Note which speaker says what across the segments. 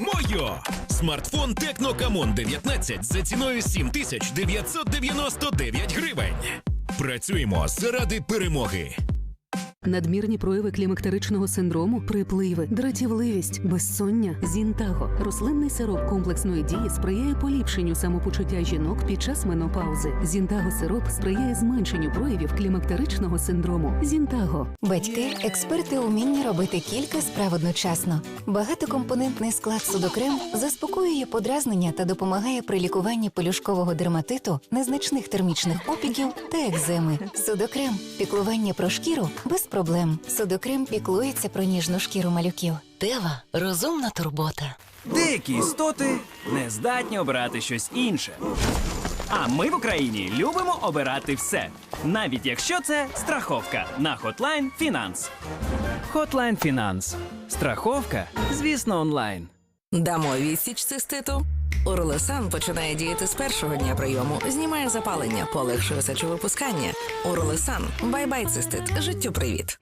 Speaker 1: Мойо! Смартфон Tecno Camon 19 за ціною 7999 гривень. Працюємо заради перемоги.
Speaker 2: Надмірні прояви клімактеричного синдрому, припливи, дратівливість, безсоння, зінтаго. Рослинний сироп комплексної дії сприяє поліпшенню самопочуття жінок під час менопаузи. Зінтаго сироп сприяє зменшенню проявів клімактеричного синдрому. Зінтаго.
Speaker 3: Батьки експерти уміння робити кілька справ одночасно. Багатокомпонентний склад судокрем заспокоює подразнення та допомагає при лікуванні пелюшкового дерматиту, незначних термічних опіків та екземи. Судокрем піклування про шкіру без проблем. Судокрем піклується про ніжну шкіру малюків. Тева розумна турбота.
Speaker 4: Деякі істоти не здатні обирати щось інше. А ми в Україні любимо обирати все, навіть якщо це страховка на Hotline Finance. Hotline Finance. Страховка, звісно, онлайн.
Speaker 5: Дамо відсіч циститу. Урлесан починає діяти з першого дня прийому, знімає запалення, полегшує сечовипускання. Уролесан Бай-бай, цистит. Життю привіт.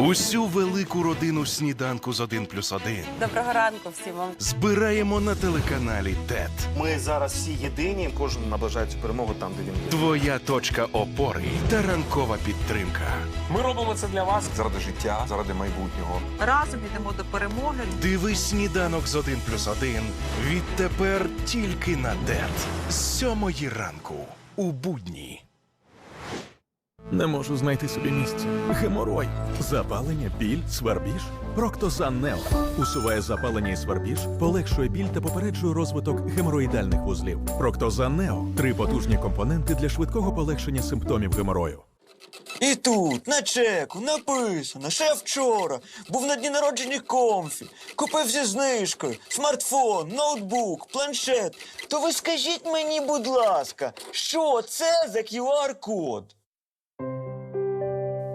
Speaker 6: Усю велику родину сніданку з 1 плюс 1
Speaker 7: Доброго ранку всім вам.
Speaker 6: збираємо на телеканалі ТЕТ.
Speaker 8: Ми зараз всі єдині, кожен наближає цю перемогу там, де він є.
Speaker 6: Твоя точка опори та ранкова підтримка.
Speaker 9: Ми робимо це для вас заради життя, заради майбутнього.
Speaker 7: Разом йдемо до перемоги.
Speaker 6: Дивись сніданок з 1 плюс 1 відтепер тільки на ТЕТ. З сьомої ранку у будні.
Speaker 10: Не можу знайти собі місця. Геморой, запалення, біль, свербіж. Проктозан Нео усуває запалення і свербіж, полегшує біль та попереджує розвиток геморроїдальних вузлів. Проктозан Нео три потужні компоненти для швидкого полегшення симптомів геморою.
Speaker 11: І тут, на чеку, написано, ще вчора був на дні народження комфі, купив зі знижкою, смартфон, ноутбук, планшет. То ви скажіть мені, будь ласка, що це за QR-код?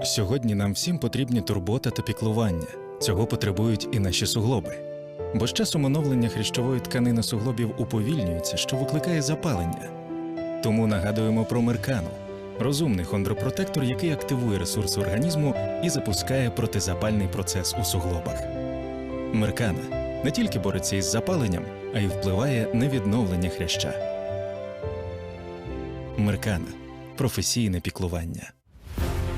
Speaker 12: Сьогодні нам всім потрібні турбота та піклування. Цього потребують і наші суглоби. Бо з часом оновлення хрящової тканини суглобів уповільнюється, що викликає запалення. Тому нагадуємо про Меркану розумний хондропротектор, який активує ресурси організму і запускає протизапальний процес у суглобах. Меркана не тільки бореться із запаленням, а й впливає на відновлення хряща. Меркана професійне піклування.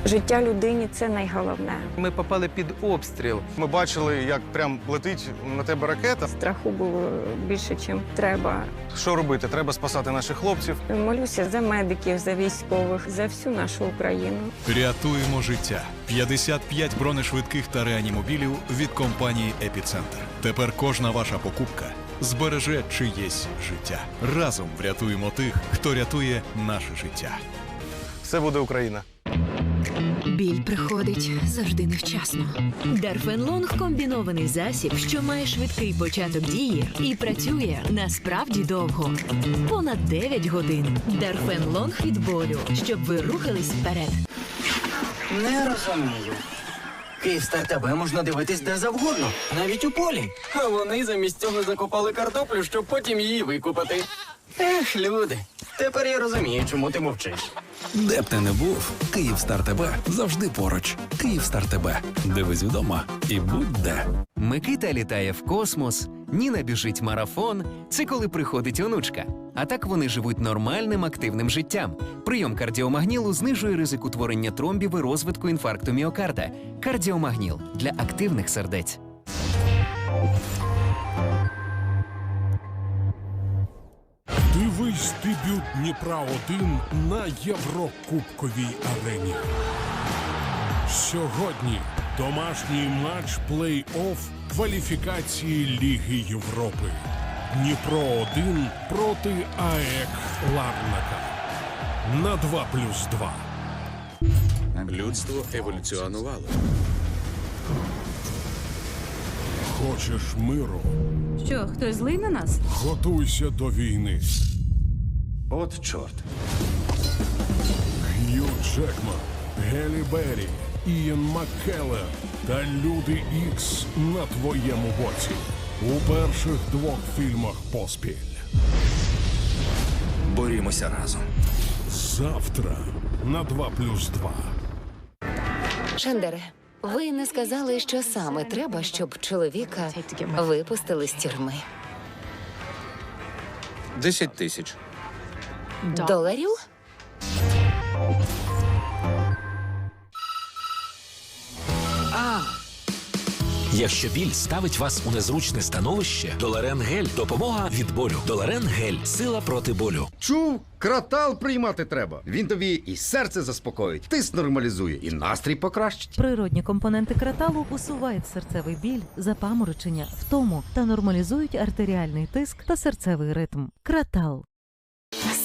Speaker 7: Життя людині це найголовне.
Speaker 9: Ми попали під обстріл. Ми бачили, як прям летить на тебе ракета.
Speaker 7: Страху було більше, ніж треба.
Speaker 9: Що робити? Треба спасати наших хлопців.
Speaker 7: Молюся за медиків, за військових, за всю нашу Україну.
Speaker 10: Рятуємо життя. 55 бронешвидких та реанімобілів від компанії Епіцентр. Тепер кожна ваша покупка збереже чиєсь життя. Разом врятуємо тих, хто рятує наше життя.
Speaker 9: Все буде Україна.
Speaker 2: Біль приходить завжди невчасно.
Speaker 5: Дарфенлонг комбінований засіб, що має швидкий початок дії і працює насправді довго. Понад 9 годин. Дарфенлонг від болю, щоб ви рухались вперед.
Speaker 11: Не розумію. Київстар тебе можна дивитись де завгодно, навіть у полі. А вони замість цього закопали картоплю, щоб потім її викопати. Ех, люди, тепер я розумію, чому ти мовчиш.
Speaker 10: Де б ти не був, Київстар тебе завжди поруч. Київстар тебе. Дивись вдома і будь де.
Speaker 4: Микита літає в космос, Ніна біжить марафон. Це коли приходить онучка. А так вони живуть нормальним активним життям. Прийом кардіомагнілу знижує ризик утворення тромбів і розвитку інфаркту міокарда. Кардіомагніл для активних сердець.
Speaker 10: Дивись дебют Дніпра 1 на Єврокубковій арені. Сьогодні домашній матч плей-офф кваліфікації Ліги Європи. Дніпро 1 проти АЕК Ларнака. На 2 плюс 2.
Speaker 1: Людство еволюціонувало.
Speaker 10: Хочеш миру?
Speaker 2: Що, хтось злий на нас?
Speaker 10: Готуйся до війни.
Speaker 8: От чорт.
Speaker 10: Хью Джекман, Гелі Беррі, Ієн Маккеллер та Люди Ікс на твоєму боці у перших двох фільмах поспіль.
Speaker 1: Борімося разом.
Speaker 10: Завтра на 2 плюс 2.
Speaker 3: Шендере, Ви не сказали, що саме треба, щоб чоловіка випустили з тюрми.
Speaker 13: Десять тисяч.
Speaker 3: Доларів?
Speaker 1: Якщо біль ставить вас у незручне становище, Доларен Гель допомога від болю. Доларен Гель сила проти болю.
Speaker 13: Чув, кратал приймати треба. Він тобі і серце заспокоїть, тиск нормалізує, і настрій покращить.
Speaker 14: Природні компоненти краталу усувають серцевий біль, запаморочення, втому та нормалізують артеріальний тиск та серцевий ритм. Кратал.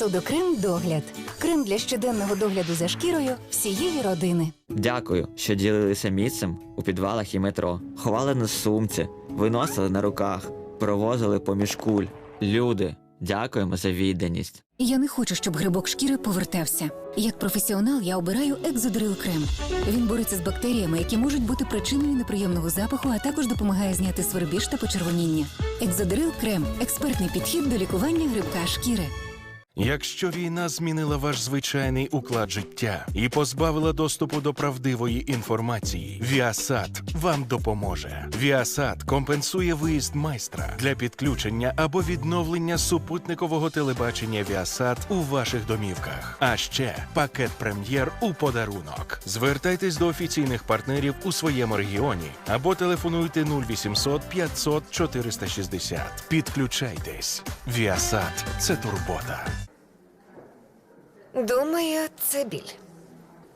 Speaker 3: Судокрем догляд. Крем для щоденного догляду за шкірою всієї родини.
Speaker 11: Дякую, що ділилися місцем у підвалах і метро. Ховали на сумці, виносили на руках, провозили поміж куль. Люди, дякуємо за відданість.
Speaker 3: Я не хочу, щоб грибок шкіри повертався. Як професіонал я обираю екзодрил крем. Він бореться з бактеріями, які можуть бути причиною неприємного запаху, а також допомагає зняти свербіж та почервоніння. Екзодрил крем експертний підхід до лікування грибка шкіри.
Speaker 6: Якщо війна змінила ваш звичайний уклад життя і позбавила доступу до правдивої інформації, Віасад вам допоможе. Віасад компенсує виїзд майстра для підключення або відновлення супутникового телебачення Віасад у ваших домівках. А ще пакет прем'єр у подарунок. Звертайтесь до офіційних партнерів у своєму регіоні або телефонуйте 0800 500 460. Підключайтесь. Віасад це турбота.
Speaker 3: Думаю, це біль.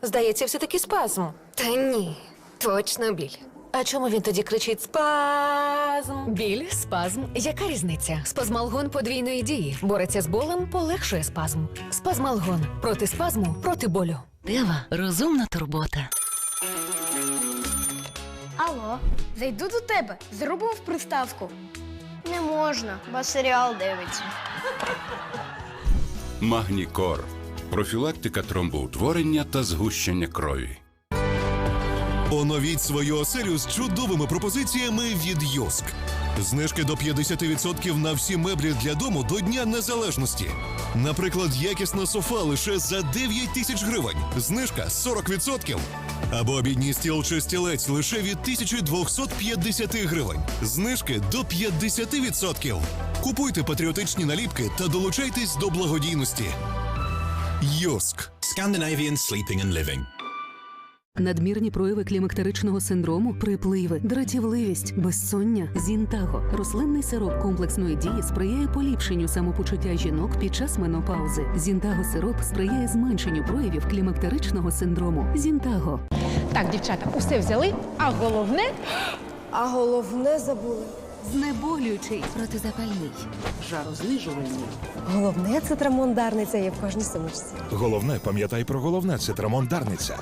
Speaker 14: Здається, все таки спазм.
Speaker 3: Та ні, точно біль.
Speaker 14: А чому він тоді кричить спазм?
Speaker 3: Біль, спазм. Яка різниця? Спазмалгон подвійної дії. Бореться з болем, полегшує спазм. Спазмалгон. Проти спазму, проти болю.
Speaker 14: Дева, розумна турбота.
Speaker 15: Алло, зайду до тебе, зробив приставку. Не можна, бо серіал дивиться.
Speaker 16: Магнікор. Профілактика тромбоутворення та згущення крові.
Speaker 17: Оновіть свою оселю з чудовими пропозиціями від Йоск. Знижки до 50% на всі меблі для дому до Дня Незалежності. Наприклад, якісна софа лише за 9 тисяч гривень. Знижка 40%. Або обідній стіл чи стілець лише від 1250 гривень. Знижки до 50%. Купуйте патріотичні наліпки та долучайтесь до благодійності. Йоск.
Speaker 1: Scandinavian Sleeping and Living.
Speaker 2: Надмірні прояви клімактеричного синдрому, припливи, дратівливість, безсоння, зінтаго. Рослинний сироп комплексної дії сприяє поліпшенню самопочуття жінок під час менопаузи. Зінтаго сироп сприяє зменшенню проявів клімактеричного синдрому. Зінтаго.
Speaker 15: Так, дівчата, усе взяли, а головне. А головне забули.
Speaker 2: Знеболюючий.
Speaker 3: Протизапальний.
Speaker 2: Жарознижувальний.
Speaker 15: Головне це трамондарниця є в кожній сумочці.
Speaker 1: Головне, пам'ятай про головне це трамондарниця.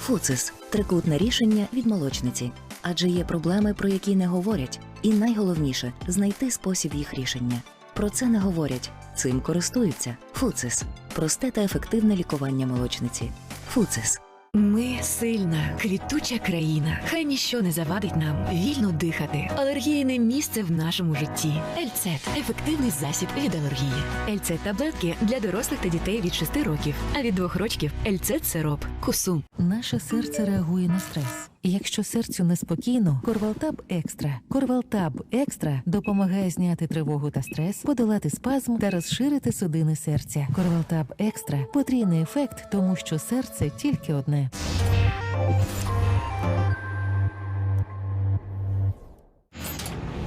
Speaker 14: Фуцис трикутне рішення від молочниці. Адже є проблеми, про які не говорять. І найголовніше знайти спосіб їх рішення. Про це не говорять, цим користуються. Фуцис просте та ефективне лікування молочниці. Фуцис.
Speaker 5: Ми сильна, квітуча країна. Хай ніщо не завадить нам вільно дихати. Алергії не місце в нашому житті. Ельцет ефективний засіб від алергії. Ельцет таблетки для дорослих та дітей від 6 років, а від 2 років Ельцет сироп. Кусум.
Speaker 14: Наше серце реагує на стрес. Якщо серцю неспокійно, Корвалтаб Екстра. Корвалтаб Екстра допомагає зняти тривогу та стрес, подолати спазм та розширити судини серця. Корвалтаб Екстра потрійний ефект, тому що серце тільки одне.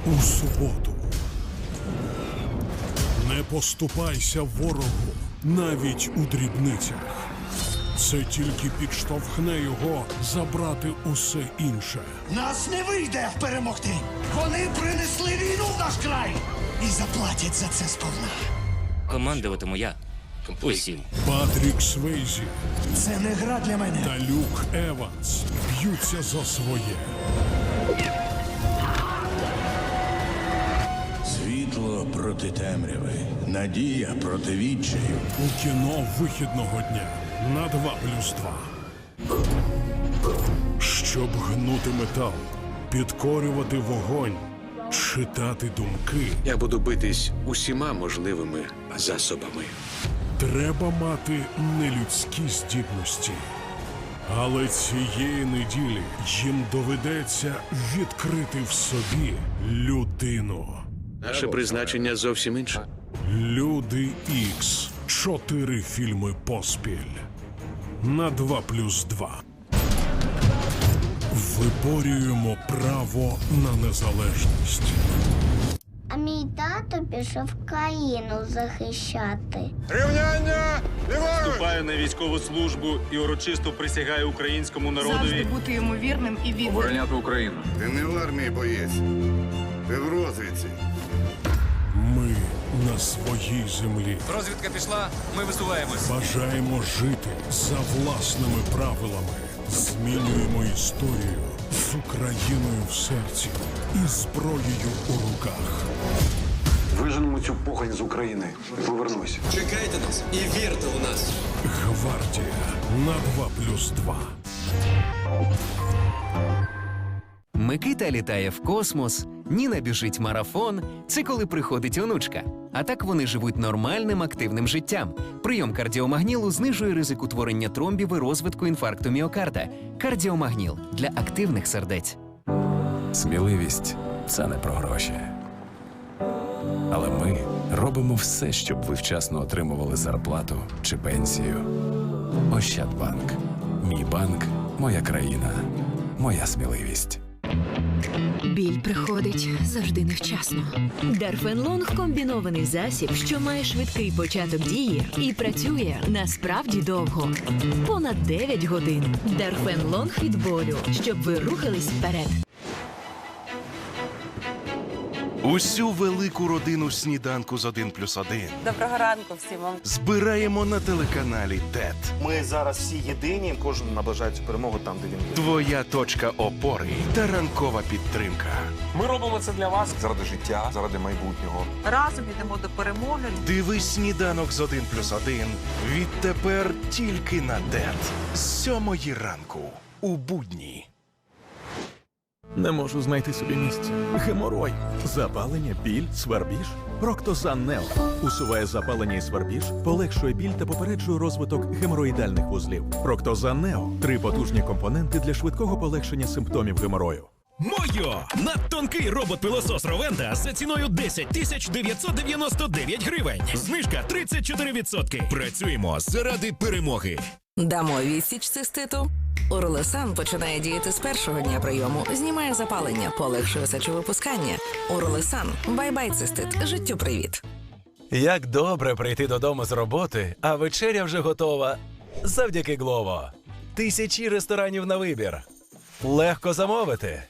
Speaker 17: У суботу. Не поступайся ворогу навіть у дрібницях. Це тільки підштовхне його забрати усе інше.
Speaker 11: Нас не вийде перемогти. Вони принесли війну в наш край і заплатять за це сповна.
Speaker 18: Командуватиму я. Усім.
Speaker 17: Патрік Свейзі
Speaker 11: Це не гра для мене.
Speaker 17: та Люк Еванс б'ються за своє.
Speaker 16: Світло проти темряви. Надія проти відчаю.
Speaker 17: У кіно вихідного дня на 2 плюс 2. Щоб гнути метал, підкорювати вогонь, читати думки,
Speaker 16: Я буду битись усіма можливими засобами.
Speaker 17: треба мати нелюдські здібності. Але цієї неділі їм доведеться відкрити в собі людину.
Speaker 16: Наше призначення зовсім інше.
Speaker 17: Люди Ікс. Чотири фільми поспіль. На 2 плюс 2. Виборюємо право на незалежність.
Speaker 15: А мій тато пішов країну захищати.
Speaker 9: Рівняння!
Speaker 19: Вступаю на військову службу і урочисто присягаю українському народові.
Speaker 15: бути йому вірним і відданим.
Speaker 19: Україну.
Speaker 16: Ти не в армії боєць. Ти в розвідці.
Speaker 17: На своїй землі.
Speaker 19: Розвідка пішла, ми висуваємось.
Speaker 17: Бажаємо жити за власними правилами. Змінюємо історію з Україною в серці і зброєю у руках.
Speaker 16: Виженемо цю похань з України. Повернусь.
Speaker 19: Чекайте нас і вірте у нас.
Speaker 17: Гвардія на 2 плюс 2.
Speaker 4: Микита літає в космос, Ніна біжить марафон. Це коли приходить онучка. А так вони живуть нормальним активним життям. Прийом кардіомагнілу знижує ризик утворення тромбів і розвитку інфаркту міокарда. Кардіомагніл для активних сердець.
Speaker 20: Сміливість це не про гроші. Але ми робимо все, щоб ви вчасно отримували зарплату чи пенсію. Ощадбанк. Мій банк, моя країна, моя сміливість.
Speaker 5: Біль приходить завжди невчасно. Дарфенлонг комбінований засіб, що має швидкий початок дії і працює насправді довго. Понад 9 годин. Дарфенлонг від болю, щоб ви рухались вперед.
Speaker 6: Усю велику родину сніданку з 1 плюс 1
Speaker 7: Доброго ранку всім вам.
Speaker 6: збираємо на телеканалі ТЕТ.
Speaker 8: Ми зараз всі єдині, кожен наближається перемогу там, де він є.
Speaker 6: Твоя точка опори та ранкова підтримка.
Speaker 19: Ми робимо це для вас.
Speaker 9: Заради життя, заради майбутнього.
Speaker 7: Разом йдемо до перемоги.
Speaker 6: Дивись сніданок з 1 плюс 1 відтепер тільки на ТЕТ. З сьомої ранку у будні.
Speaker 10: Не можу знайти собі місця. Геморой, запалення, біль, свербіж. Проктозан Нео усуває запалення і свербіж, полегшує біль та попереджує розвиток геморроїдальних вузлів. Проктозан Нео три потужні компоненти для швидкого полегшення симптомів геморою.
Speaker 1: Мойо! Надтонкий робот-пилосос Ровента за ціною 10 тисяч 999 гривень. Знижка 34%. Працюємо заради перемоги.
Speaker 21: Дамо відсіч циститу. Уролесан починає діяти з першого дня прийому, знімає запалення, полегшує сечовипускання. Уролесан бай-бай цистит. Життю привіт.
Speaker 1: Як добре прийти додому з роботи, а вечеря вже готова. Завдяки Глово. Тисячі ресторанів на вибір. Легко замовити.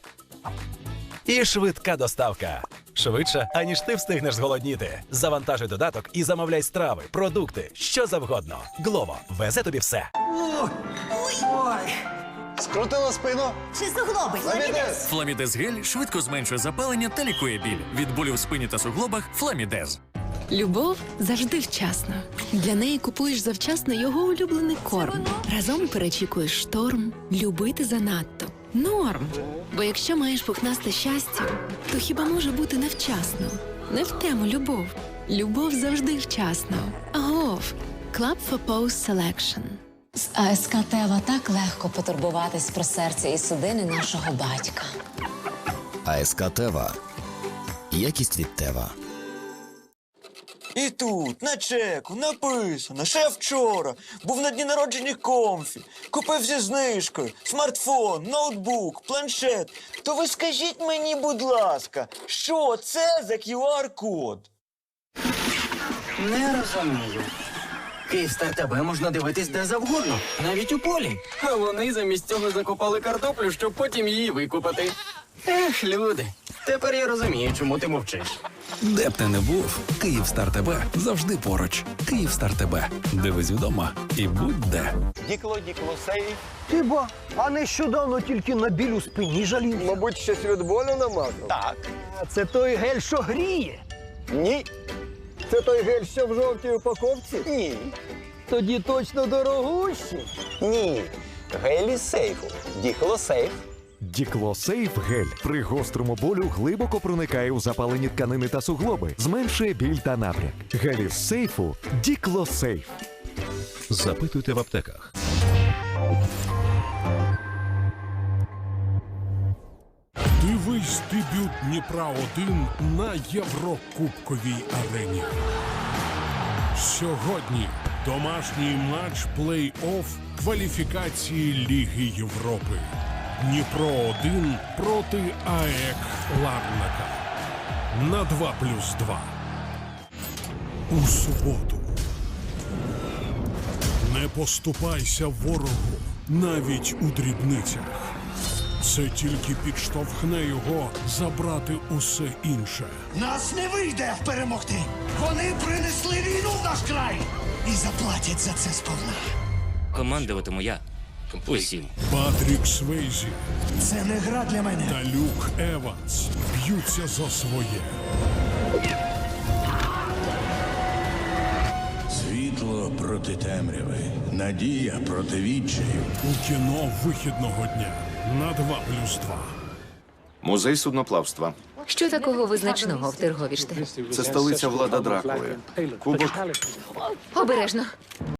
Speaker 1: І швидка доставка. Швидше, аніж ти встигнеш зголодніти. Завантажуй додаток і замовляй страви, продукти, що завгодно. Глово везе тобі все.
Speaker 9: Скрутила спину.
Speaker 15: Чи суглоби?
Speaker 1: Фламідез гель швидко зменшує запалення та лікує біль. Від болю в спині та суглобах Фламідез.
Speaker 5: Любов завжди вчасна. Для неї купуєш завчасно його улюблений корм. Разом перечікуєш шторм, любити занадто. Норм. Бо якщо маєш пухнасте щастя, то хіба може бути невчасно? Не в тему любов. Любов завжди вчасно. Агов. Club for Post Selection.
Speaker 22: З АСК Тева так легко потурбуватись про серце і судини нашого батька.
Speaker 23: АСК Тева. Якість від Тева.
Speaker 11: І тут, на чеку, написано, ще вчора. Був на дні народження комфі. Купив зі знижкою. Смартфон, ноутбук, планшет. То ви скажіть мені, будь ласка, що це за QR-код?
Speaker 24: Не розумію. Київстар тебе можна дивитись де завгодно, навіть у полі. А вони замість цього закопали картоплю, щоб потім її викупати. Ех, люди, тепер я розумію, чому ти мовчиш.
Speaker 20: Де б ти не був, Київстар тебе завжди поруч. Київстар тебе. Дивись вдома і будь де.
Speaker 9: Дікло, дікло, сейф.
Speaker 25: Ти бо, а нещодавно тільки на біль у спині жалів.
Speaker 9: Мабуть, щось від болю намазав? Так.
Speaker 25: А це той гель, що гріє.
Speaker 9: Ні. Це той гель, що в жовтій упаковці? Ні.
Speaker 25: Тоді точно дорогущий.
Speaker 9: Ні. Гелі сейфу. Дікло сейф.
Speaker 26: Діклосейф гель при гострому болю глибоко проникає у запалені тканини та суглоби, зменшує біль та напряг. Гель із сейфу Діклосейф.
Speaker 27: Запитуйте в аптеках.
Speaker 17: Дивись дебют Дніпра 1 на Єврокубковій арені. Сьогодні домашній матч плей-офф кваліфікації Ліги Європи. Дніпро 1 проти АЕК Ларнака. На 2 плюс 2. У суботу. Не поступайся ворогу навіть у дрібницях. Це тільки підштовхне його забрати усе інше.
Speaker 28: Нас не вийде перемогти. Вони принесли війну в наш край і заплатять за це сповна.
Speaker 29: Командуватиму я. Усім.
Speaker 17: Патрік Свейзі
Speaker 28: Це не гра для мене.
Speaker 17: та Люк Еванс б'ються за своє.
Speaker 30: Світло проти темряви, надія проти відчаю.
Speaker 17: У кіно вихідного дня на 2 плюс 2.
Speaker 16: Музей судноплавства.
Speaker 25: Що такого визначного в Терговіште?
Speaker 16: Це столиця влада Дракули. Кубок
Speaker 25: Обережно.